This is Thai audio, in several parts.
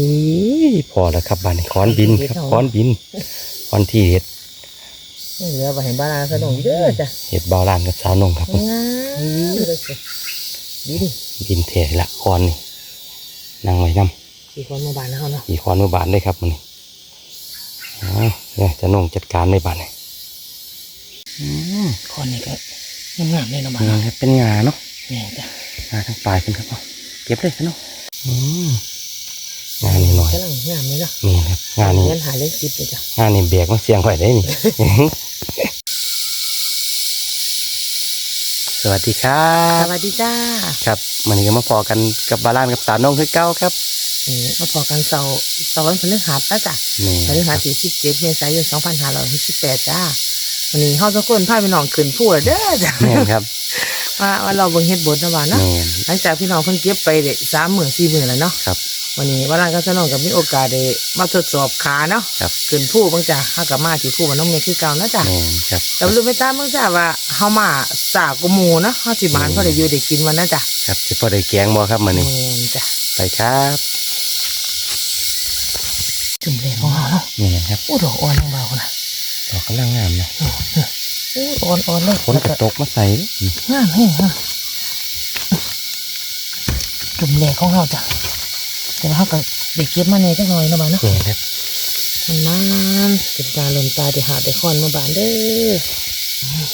นี่พอแล้วครับบ้านนี้ค้อนบินครับค้อนบินค้อนที่เห็ดเหลือไปเห็นบ้านอาสนองเด้อจ้ะเห็ดบาวลานกับสาวนงครับงามเลยสิดีดิบินเทละค้อนนี่นั่งไว้น้สี่คนมาบ้านแล้วเนาะำอีค้อนมือบานได้ครับมันนี่อ๋อเนี่ยจะนงจัดการในบ้านนี่อืมคนนี้ก็งามๆเลยเนาะบ้านนี่ครับเป็นงาเนาะเนี่ยจ้ะงาทั้งปลายขึ้นครับเอาเก็บเลยซะเนาะอืม งานนี้หน่อยกำลังงามเลยเนาะนี่ครับงานนี้เงินหาเลขสิบเลยจ้ะงานนี้แบกมาเสียงไว้ได้นี่สวัสดีครัสบวัสดีจ้าครับวันนี้ก็มาพอกันกับบาลานกับสาวนงคือเก้าครับนี่มาพอกันเสาร์เสาร์วันพฤหัสนะจ้ะนี่พฤหัสที่สิบเจ็ดเมษายนสองพันห้าร้อยหกสิบแปดจ้าวันนี้เฮาทุกคนพาพี่น้องขึ้นผู้เด้อจ้ะแม่นครับว่าว่าเราเบิ่งเฮ็ดบทนะบ้านเนาะแม่นหลังจากพี่น้องเพิ่นเก็บไปเด้สามหมื่นสี่หมื่นแล้วเนาะครับ วันนี้วันนั้นก็สนองกับมีโอกาสได้มาทดสอบขาเนาะครับขึ้นผู้บางจ้ะเฮากับมาที่ผู้มันน้องเมย์คือเก่านะจ้ะแม่นครับแต่รู้ไม่ตามบางจ้ะว่าเฮามาสากกว่าหมู่เนาะเฮาสิมานพอได้อยู่ได้กินวันนั้นจ้ะครับจะพอได้แกงบ่ครับมื้อนี้แม่นจ้ะไปครับจุ่มเลยของเฮาเนาะนี่ครับอู้ดอกอ่อนของเบาคนน่ะดอกกำลังงามนะอู้อ่อนอ่อนๆเลยฝนกระตกมาใส่เด้องามแฮงฮะจุ่มเลยของเฮาจ้ะ แต่ว่าเฮาก็ได้เก็บมาแหน่จักหน่อยเนาะบ้านเนาะนี่ครับมันน้ำเป็นตาลมตาได้หาได้คอนมาบานเด้อ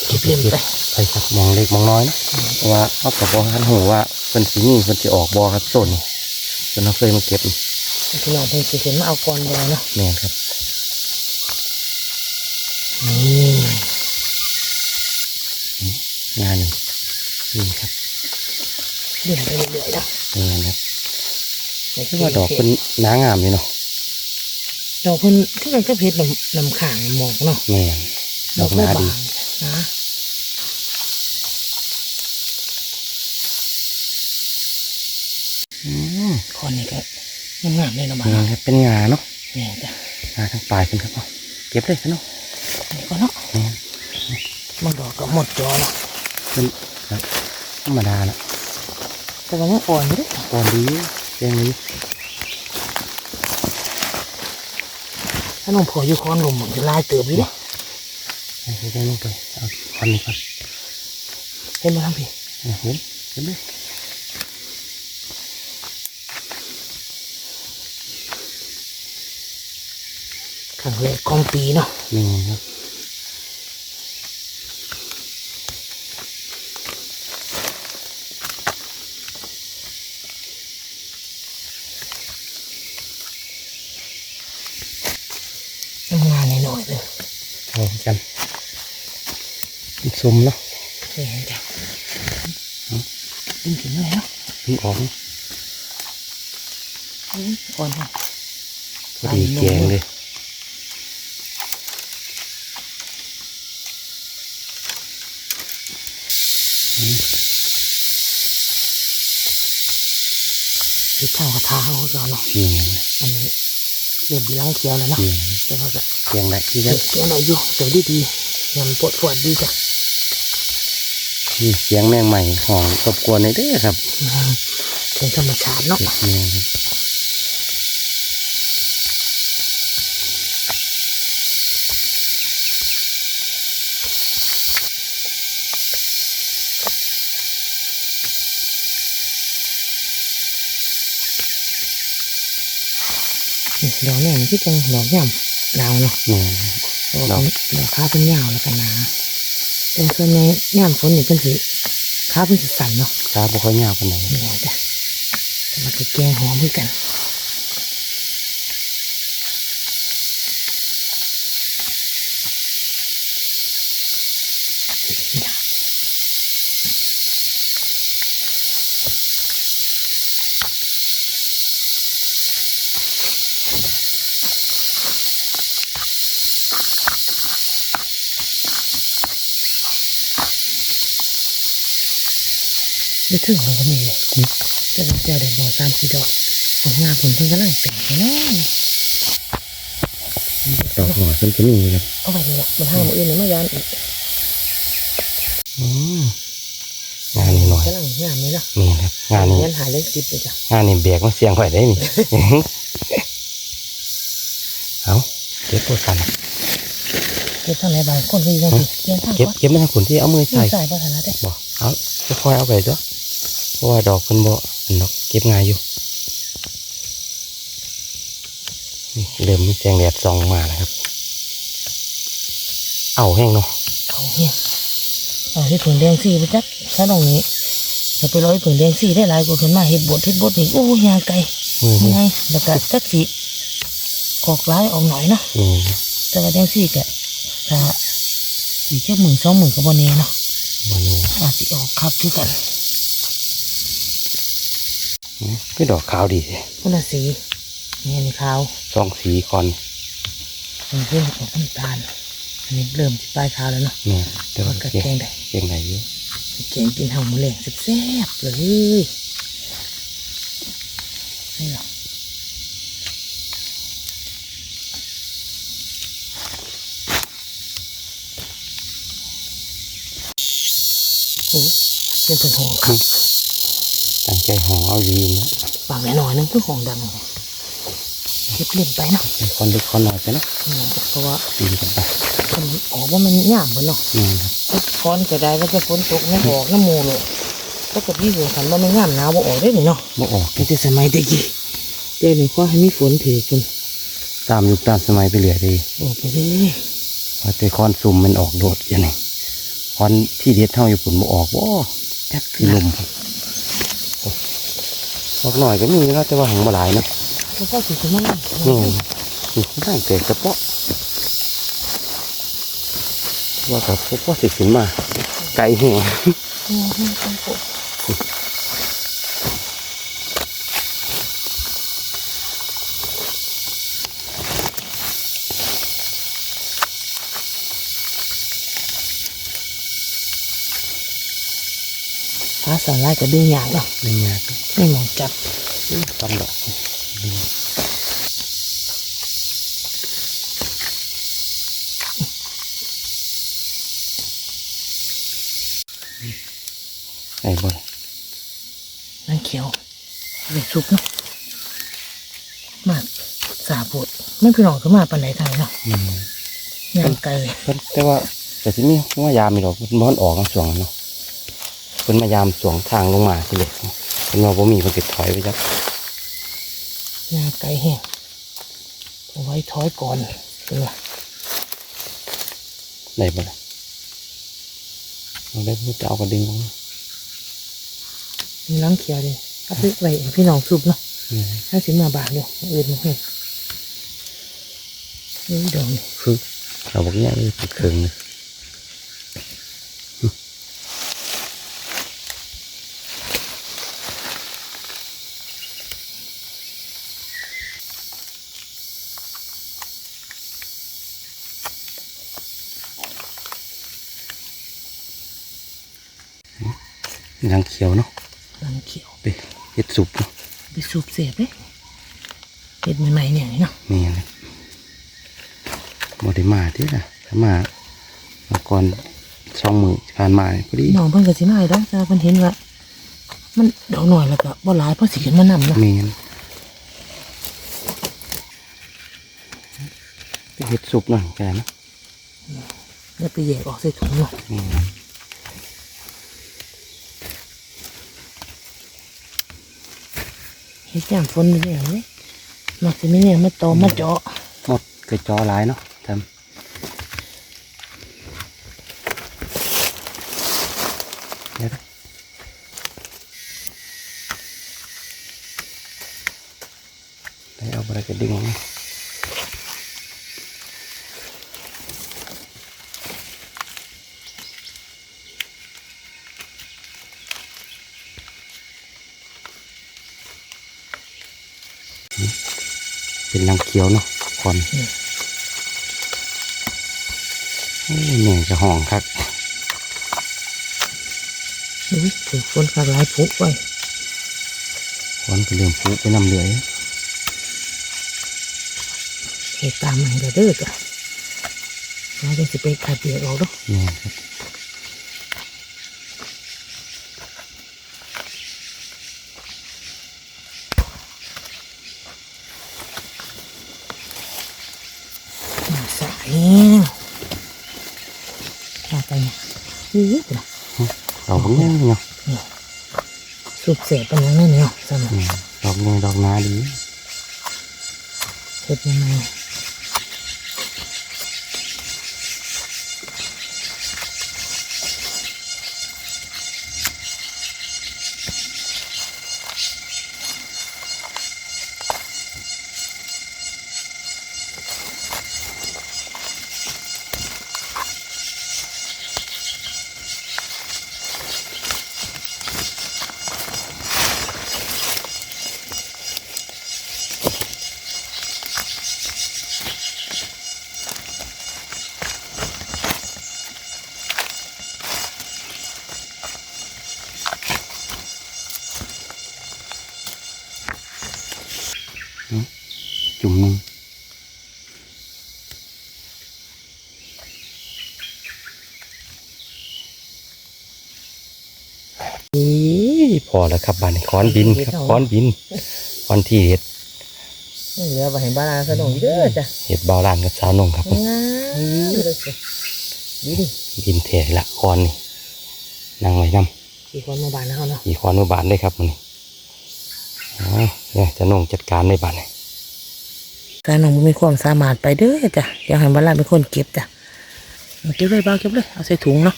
เก็บเล่มไปไปครับมองเล็กมองน้อยนะเพราะว่าเอากับบ่ทันหูว่าเพิ่นสิมีเพิ่นสิออกบ่ครับต้นนี่เพิ่นเอาเคยมาเก็บพี่น้องเพิ่นสิเห็นมาเอาก่อนบ่เนาะแม่นครับนี่งานนี่นี่ครับเล่มไปเรื่อยๆเนาะนี่ครับ คือว่าดอกเพิ่นหนางามนี่เนาะดอกเพิ่นคือกันกับเพชรน้ำน้ำขางหมอกเนาะแม่นดอกหนาดีบางนะอืมคนนี้ก็งามๆเลยเนาะบ้านี่ครับเป็นงาเนาะแม่นจ้ะงาทั้งปลายขึ้นครับเอาเก็บเลยซะเนาะนี่ก็เนาะแม่นบางดอกก็หมดจอเนาะเป็นครับธรรมดาละแต่ว่ายังอ่อนอยู่เด้ตอนนี้เรื่องนี้ถ้าน้องพออยู่คอนลมมันจะลายเติบอยู่เด้ให้ไปได้ลงไปเอาควันนี้ก่อนเห็นบ่ทั้งพี่เอาเห็นเห็นไหมครั้งแรกของปีเนาะนี่ครับ งานน้อยๆเลย เอากัน ซุ่มเนาะแม่นจ้ะดึงถึงเลยเนาะมันออกอืมอ่อนเนาะพอดีแกงเลยคือเท่ากระทาเขาเราเนาะนี่อันนี้เริ่มล้างเคี้ยวแล้วเนาะนี่แต่ว่าก็แกงได้ที่เก็จะบเกี่ยวหน่อยอยู่แต่ดีดีๆยำปวดปวดดีจ้ะ นี่เสียงแมงใหม่หอมรบกวนในอยเด้อครับอืมเป็นธรรมชาติเนาะนี่ครับนี่ดอกเนี่ยมันที่เป็นดอกย่ำดาวเนาะนี่เพราะว่าเป็นดอกค้าเป็นยาวแล้วกันนะ แต่ส่วนในย่ำฝนนี่เป็นสีค้าเป็นสีสันเนาะขาบ่ค่อยยาวปานไหนนี่จ้ะแต่ว่าก็แกงหอมเหมือนกัน ได้ถึงเลยก็มีเลยแต่ว่าเจ้าได้บ่อสามสี่ดอกผลงานผลเพิ่งกำลังเป็นไปเนาะดอกหน่อยเพิ่นก็มีครับเอาไปเลยละมันห้างมืออื่นเนี่ยมายานอีกอืมงานนี้หน่อยกำลังงามเลยเนาะนี่ครับงานนี้เรียนหาเลขสิบเลยจ้ะงานนี้แบกมาเสียงไว้ได้นี่เอาเก็บปวดกันเก็บทางไหนบางคนก็อยู่จังซี่เรียนทางเก็บก่อนเก็บมาทางคนที่เอามือใส่ใส่ใส่บ่ทันนะเด้บอกเอาค่อยๆเอาไปจ้ะเพ ราะว่าดอกเพิ่นบ่อันดอกเก็บง่ายอยู่นี่เริ่มมีแสงแดดส่องมาแล้วครับ เอาแห้งเนาะเอาเนี่ยเอาที่ถุงแดงสี่ไปจักถ้าตรงนี้จะไปร้อยถุงแดงสี่ได้หลายกว่าขึ้นมาเห็ดบดเห็ดบดนี่โอ้ยยางไกลมือยังนี่ไงแล้วก็จักสีออกร้ายออกหน่อยเนาะนี่แต่ว่าแดงสี่กะถ้าอีกแค่หมื่นสองหมื่นก็บ่แน่เนาะมันนี่อาจจะออกครับคือกัน คือดอกขาวดีคนละสีนี่อันนี้ขาวสองสีก่อนอันนี้เริ่มออกน้ำตาลอันนี้เริ่มที่ปลายขาวแล้วเนาะนี่แต่แต่ว่าว่าก็เก่งแกงได้เก่งไหนอยู่แกงกินเห่าหมูแหลงแซ่บๆเลยนี่เหรอโอ้เสียงเป็นหองครับ ตั้งใจหองเอาดีนะปากแน่นอนนึงคือหองดังเก็บเล่นไปเนาะเป็นคนเล็กคนน้อยไปเนาะอืมเพราะว่าปีนกันไปมันออกว่ามันย่ามบนเนาะนี่ครับก้อนก็ได้ว่าจะฝนตกน้ำออกน้ำมูเลยปกติอยู่ขันว่าไม่งามหนาวบ่ออกได้นี่เนาะบ่ออกตั้งแต่สมัยตะกี้เดี๋ยวนี้ก็ให้มีฝนถือกันตามยุคตามสมัยไปเรื่อยดีออกไปเลยว่าแต่คอนซุ่มมันออกโดดอย่างนี้คอนที่เด็ดเท่าอยู่ปุ่นบ่ออกบ่จักคือลม ออกหน่อยก็มีแล้วแต่ว่าหางมาหลายนะแล้วก็ถือกันมานี่นี่ตั้งแต่กระเปาะว่ากับพวกพ่อสิขึ้นมา ไกลแห่ง สอนไล่ก็ดึงหยางเนาะในงานก็ไม่มองจับตำดอกไอ้บอลนั่นเขียวเด็กสุกเนาะมากสาบดไม่พี่น้องก็มาปันไหนทางเนาะอืมย่างไกลเพิ่นแต่ว่าแต่ที่นี่ว่ายามมีดอกมันมันออกมาสวงเนาะเพิ่นมายามสวงทางลงมาสิเลยเพิ่นว่าบ่มีเพิ่นก็ถอยไปจักย่างไกลแห้งเอาไว้ถอยก่อนเป็นว่าได้บ่ล่ะเอาได้พูดจะเอากระดึงลงมามีน้ำเขียวเลยเอาไปไว้ให้พี่น้องสุบเนาะอืมถ้าสิมาบาทอยู่อื่นมาให้นี่ดอกนี่คือเราบอกเนี่ยนี่คือเครื่องเลย นางเขียวเนาะน้ำเขียวไปเห็ดสุปเนาะไปสูบเสียบเลยเห็ดใหม่ๆเนี่ยนี่เนาะนี่นะบไดมาที่ละถ้ามามาก่อนสองมือผ่านมานี่พอดีน้องเพิ่นก็สิมาให้ดอกแต่ว่าเพิ่นเห็นว่ามันดอกหน่อยแล้วก็บ่หลายเพราะสิขึ้นมานำเนาะเมนไปเห็ดสุปหน่อยกันนะแล้วไปแยกออกใส่ถุงเนาะนี่ เห็ดยามฝนนี่เหละเลยมักสิมีเนี่ยมาตอมาเจาะหมดเคยจอหลายเนาะทำเดี๋ยวนะไปเอาอะไรก็ดึงออกมา เป็นน้ำเขียวเนาะก่อนโอ้ยเหนื่อยจะห่องครับอุ้ยถึงฝนคักหลายผุไว้ควันก็เริ่มพุไปน้ำเหลือยเฮ็ดตามมันก็เด้อจ้ะแล้วจะสิไปขัดเปียกออกเนาะนี่ครับ สายเอาไปเนี่ยอื้อนะ ดอกบักแง่เนาะสุกเสียเป็นยังไงเนี่ยสมัอืยมดอกแง่ดอกนาดีเฮ็ดยังไง จุ่มหนึงนี่ พอแล้วครับบ้านนี้ค้อนบินครับค้อนบินค้อนที่เห็ดเหลือไปเห็นบ้านอาสนองเด้อจ้ะเห็ดบาวลานกับสาวนงครับงามเลยสิดีดิบินเทละค้อนนี่นั่งไว้น้กี่คนมาบ้านแล้วเนาะำอีค้อนมือบานเลยครับมันนี่อ๋อเนี่ยจะนงจัดการในบ้านนี่การน้องบ่มีความสามารถไปเด้อจ้ะอยากให้บ้านหลานเป็นคนเก็บจ้ะเอาเก็บเลยบ้าเก็บเลยเอาใส่ถุงเนาะ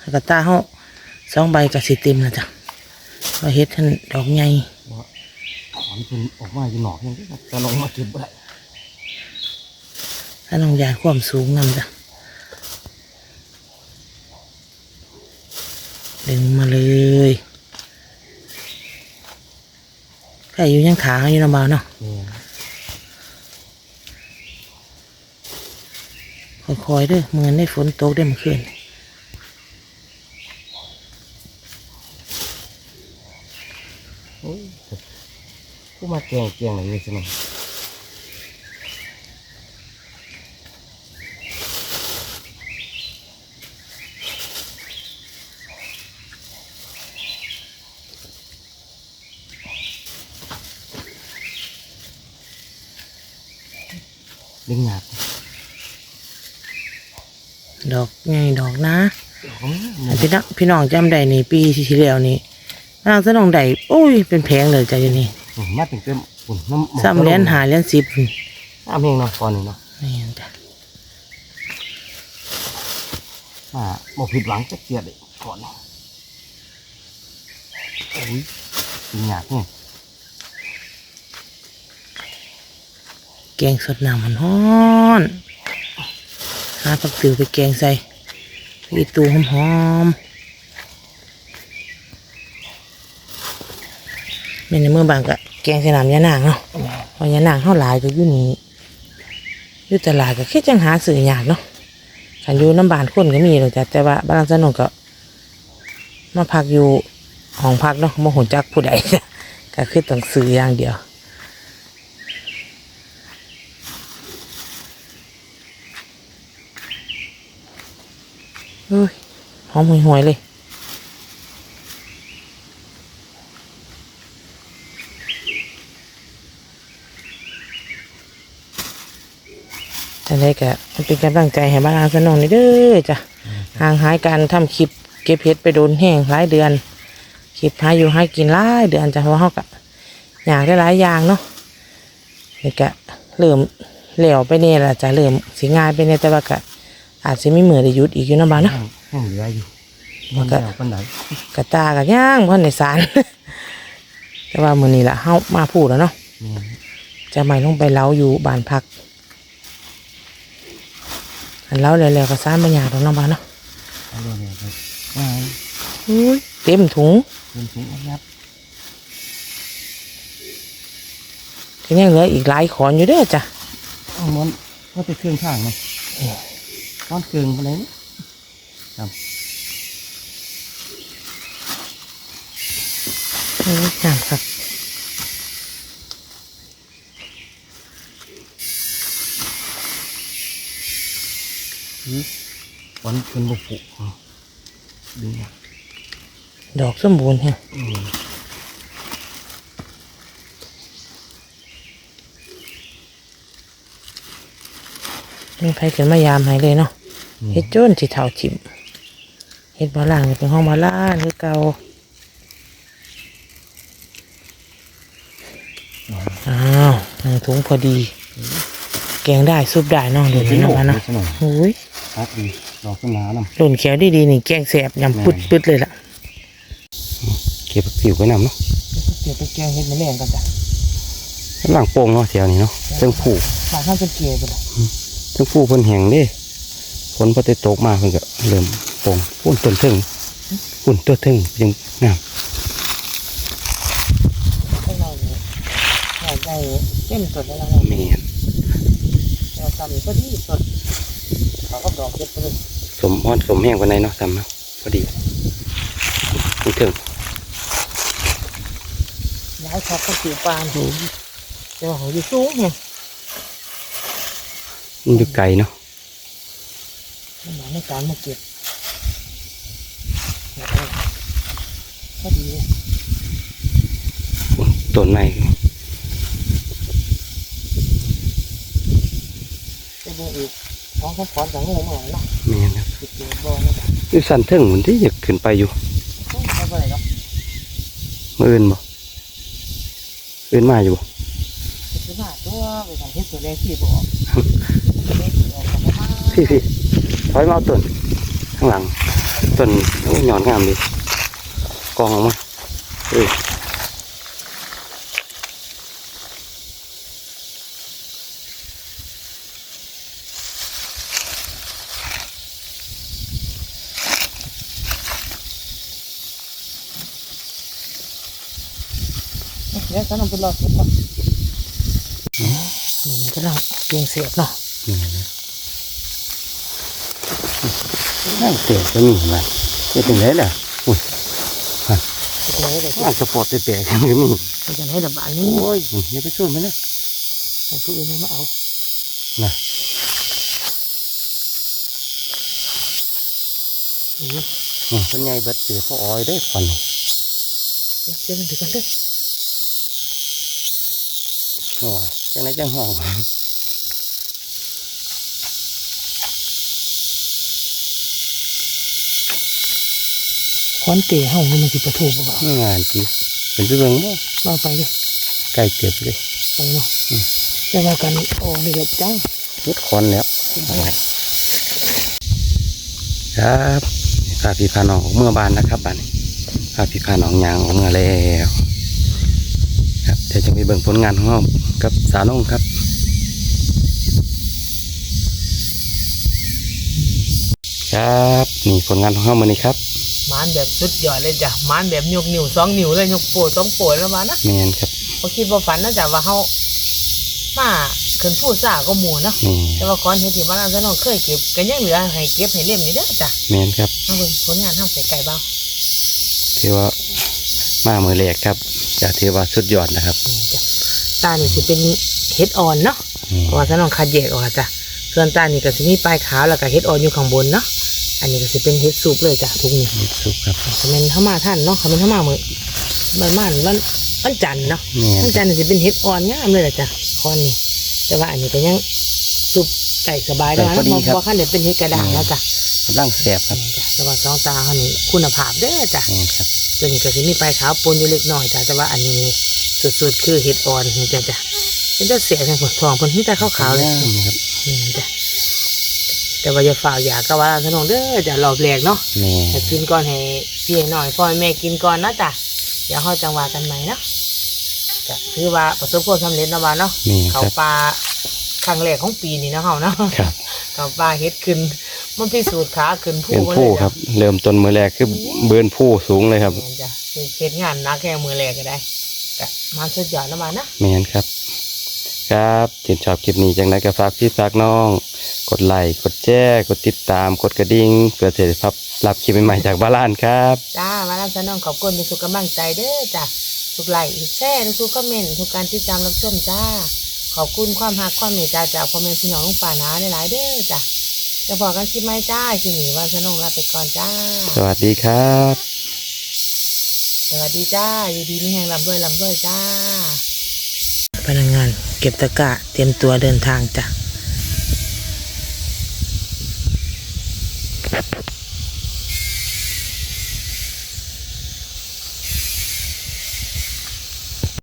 แล้วก็ตาเขาสองใบกับสีเต็มแล้วจ้ะ เอาเฮ็ดท่านดอกใหญ่มันเป็นออกมาอยู่หนอกยังจะลงมาเก็บได้ถ้าน้องยานความสูงนำจ้ะดึงมาเลยใครอยู่ยังขาเขาอยู่ลำบากเนาะค่อยๆเด้อเหมือนได้ฝนตกได้เมื่อคืน ผู้มาแกงแกงอะไรนี่ใช่ไหมดึงหยาบดอกไงดอกนะของอันพี่น้องพี่น้องจำได้นี่ปีที่แล้วนี่นางสนองได้โอ้ย เป็นแพงเลยจ้ะอยู่นี่ มาถึงเต็มปุ่นน้ำซ้ำเหรียญหาเหรียญสิบพุ่นน้ำเองเนาะก่อนนี่เนาะนี่จ้ะมาบอกผิดหวังจะเกลียดเลยก่อนโอ้ยดึงหยาบเนี่ยแกงสดน้ำมันฮ้อนหาผักติ๋วไปแกงใส่อีตูหอมหอม ๆแม่ในเมื่อบางก็แกงใส่น้ำยานางเนาะเพอยานางเท่าหลายก็อยู่นี่อยู่ตลาดก็แค่จังหาสื่อยากเนาะขันอยู่น้ำบานคนก็มีหรอกจ้ะแต่ว่าบ้านสนนก็ มาพักอยู่ห้องพักเนาะโมโหจักผู้ใดจ้ะก็คือต้องซื้ออย่างเดียวเฮ้ยหอมห่วยๆเลย จังไดก็เป็นกำลังใจให้บ้านอาสนองนี่เด้อจ้ะห่างหายการทำคลิปเก็บเห็ดไปโดนแห้งหลายเดือนคลิปหาอยู่ให้กินหลายเดือนจ้ะเพราะว่าเขาก็อยากได้หลายอย่างเนาะนี่ก็เริ่มเหลวไปเนี่ยละจ้ะเริ่มสิง่ายไปเนี่ยแต่ว่าก็อาจจะไม่เหมือนได้หยุดอีกอยู่เนาะบ้านเนาะยังเหลืออยู่มัมันนก็ก็ปันไหนกระตากระย่างเพ่นในสารแต่ว่ามื้อนี้ละเฮามาพูดแล้วเนาะเนี่ยจะไม่ลงไปเล้าอยู่บ้านพัก อันเล้าแล้วๆก็สารบางอย่างตรงน้องบ้านเนาะเอาเรื่องเนี่ยไปว่าอุ้ยเต็มถุงเป็นถุงยับก็ยังเหลืออีกหลายขอนอยู่เด้อจ้ะเอามันก็ไปเครื่องข้างเนาะตอนเกลืองอะไรนี่โอ้ยน้ำครับ วันเป็นบุปุดึงอะดอกสมบูรณ์แฮะอืมมีไผขึ้นมายามให้เลยเนาะเฮ็ดโจนสิเท่าทิมเฮ็ดบ่ล่างนี่เป็นห้องบ่ล่างคือเก่าอ้าวหนึ่งถุงพอดี แกงได้ซุปได้เนาะเดี๋ยวนี้เนาะเนาะโอ้ย ครับดีดอกขึ้นมาน้หล่นแขวดีๆนี่แกงแสบยำปึ๊ดๆเลยล่ะำเก็บผิวไว้นำเนาะเดี๋ยวไปแกงเฮ็ดมะแรงกันจ้ะหลังโป่งเนาะแถวนี้เนาะเชิงผูมาข้างจะเกลียไปละเชิงผูเพิ่นแห้งเด้ฝนพอได้ตกมาเพิ่นก็เริ่มโป่งปุ่นต้นถึงปุ่นตัวถึงยังงามข้างในนี่อยากได้เต็มสดแล้วนะแม่นเราทำก็ดีสดเขา ก็ดอกเก็บไปเลยสมอ่อนสมแห้งปานใดเนาะซ้ำเนาะพอดีมันถึงย้ายช็อปก็สีปานจะว่าของอยู่สูงไงมันอยู่ไกลเนาะมันหมายในการมาเก็บก็ดีเลยต้นไม้จะดูอีก ท้องเขาฟอนสังงูมาหน่อยเนาะแม่นครับติดเกลือบอลนะจ๊ะอยู่สันถึงมันที่อยากขึ้นไปอยู่เขาไปไหนเนาะมื้ออื่นบ่อื่นมาอยู่บ่จะมาตัวไปทางเฮ็ดตัวแรกที่บอกเล็กออกมาพี่พี่ถอยมาเอาต้นข้างหลังต้นโอ้ยหย่อนงามดีกองออกมาเออ เดี๋ยวฉันเอาไปรอเก็บก่อนเดี๋ยวมันจะลังเกียงเสียบเนาะนี่นะนั่งเสียก็มีเห็นไหมจะเป็นไรล่ะอุ้ยจะไหนเลยอ่านสปอร์ตแปลกๆมันก็มีจะให้ดับอันนี้โอ้ยอย่าไปสู้มันนะให้ผู้อื่นมาเอาน่ะอืออืมเป็นไงเบิดเสือพ่ออ้อยได้ควันเดี๋ยวเดี๋ยวมันถือกันเด้อ โอ้ยจังไรจังห้องคอนเตะเฮามันสิประทูบ่บ่งานจีเป็นไปเบิ่งบ่เอาไปเลยใกล้เก็บเลยไปเนาะแต่ว่ากันโอ้เดือดจังรถคอนแล้วเอาไว้ครับพาพี่พาน้องออกเมื่อบานนะครับบ้านนี้พาพี่พาน้องยางออกเมื่อแล้ว ครับเดี๋ยวจะไปเบิ่งผลงานของเรากับสาวน้องครับครับนี่ผลงานของเรามื่อนี้ครับหมานแบบสุดยอดเลยจ้ะหมานแบบยกนิ้วสองนิ้วเลยยกโปดสองโปดแล้วมานะแมนครับบ่คิดบ่ฝันนะจ้ะว่าเฮามาขึ้นผู้ซ่าก็หมู่เนาะนี่แต่ว่าก่อนเฮ็ดที่บ้านเราน้องเคยเก็บก็ยังเหลือให้เก็บให้เล่มอยู่เด้อจ้ะแมนครับมาเบิ่งผลงานเฮาใส่ไก่เบาถือว่า มามือแรกครับจะถือว่าสุดยอดนะครับนี่จ้ะตานี่สิเป็นเห็ดอ่อนเนาะนี่เพราะว่าถ้าน้องคัดแยกออกอะจ้ะส่วนตานี่ก็สิมีปลายขาวแล้วก็เห็ดอ่อนอยู่ข้างบนเนาะอันนี้ก็สิเป็นเห็ดซุปเลยจ้ะทุกนี้มีสุกครับคอมเมนต์เข้ามาท่านเนาะคอมเมนต์เข้ามาเหมือนมันมันวันวันจันทร์เนาะแม่นวันจันทร์นี่สิเป็นเห็ดอ่อนงามเลยล่ะจ้ะคอนนี่แต่ว่าอันนี้ก็ยังซุปไก่สบายแล้วนะเพราะว่าขั้นเดี๋ยวเป็นเห็ดกระด้างแล้วจ้ะกำลังแสบครับนี่จ้ะแต่ว่าสองตาเขานี่คุณภาพเด้อจ้ะแมนครับ ตัวนี้ก็สิมีปลายขาวปนอยู่เล็กน้อยจ้ะแต่ว่าอันนี้สุดๆคือเห็ดอ่อนนี่จ้ะจ้ะเป็นเจ้าเสียทางผลทองผลที่แต่ขาวๆเลยนี่ครับนี่จ้ะแต่ว่าอย่าฝ่าอยากก็ว่าถนนเด้อจะรอบแรกเนาะแม่ให้กินก่อนให้พี่ให้น้อยพ่อให้แม่กินก่อนนะจ้ะเดี๋ยวเฮาจังว่ากันใหม่เนาะก็ถือว่าประสบความสำเร็จนะว่าเนาะแม่คเขารับปลาครั้งแรกของปีนี้เนาะเฮาเนาะครับเขาปลาเฮ็ดขึ้น มันพิสูจน์ขาขึ้นผู้เป็นมาผู้เลยครับ เริ่มต้นมือแรกคือเบิร์นผู้สูงเลยครับแม่นจ้ะเฮ็ดงานหนักแค่มือแรกก็ได้ก็มาสุดยอดนะว่านะแมนครับ ครับเห็นชอบคลิปนี้จังไดก็ฝากพี่ฝากน้อง กดไลค์กดแชร์กดติดตามกดกระดิ่งเพื่อจะได้รับรับคลิปใหม่ๆจากบ้านลานครับ จ้า มาแล้วน้องขอบคุณทุกกำลังใจเด้อจ้ะทุกไลค์ทุกแชร์ทุกคอมเมนต์ทุกการติดตามรับชมจ้า ขอบคุณความหักความเมตตาจากพ่อแม่พี่น้องป่านาหลายๆเด้อจ้ะ จะบอกกันคลิปไหมจ้าคลิปนี้ว่าสนองลาไปก่อนจ้า สวัสดีครับ สวัสดีจ้า อยู่ดีมีแห่งลำด้วยลำด้วยจ้า พนักงานเก็บตะกร้าเตรียมตัวเดินทางจ้ะ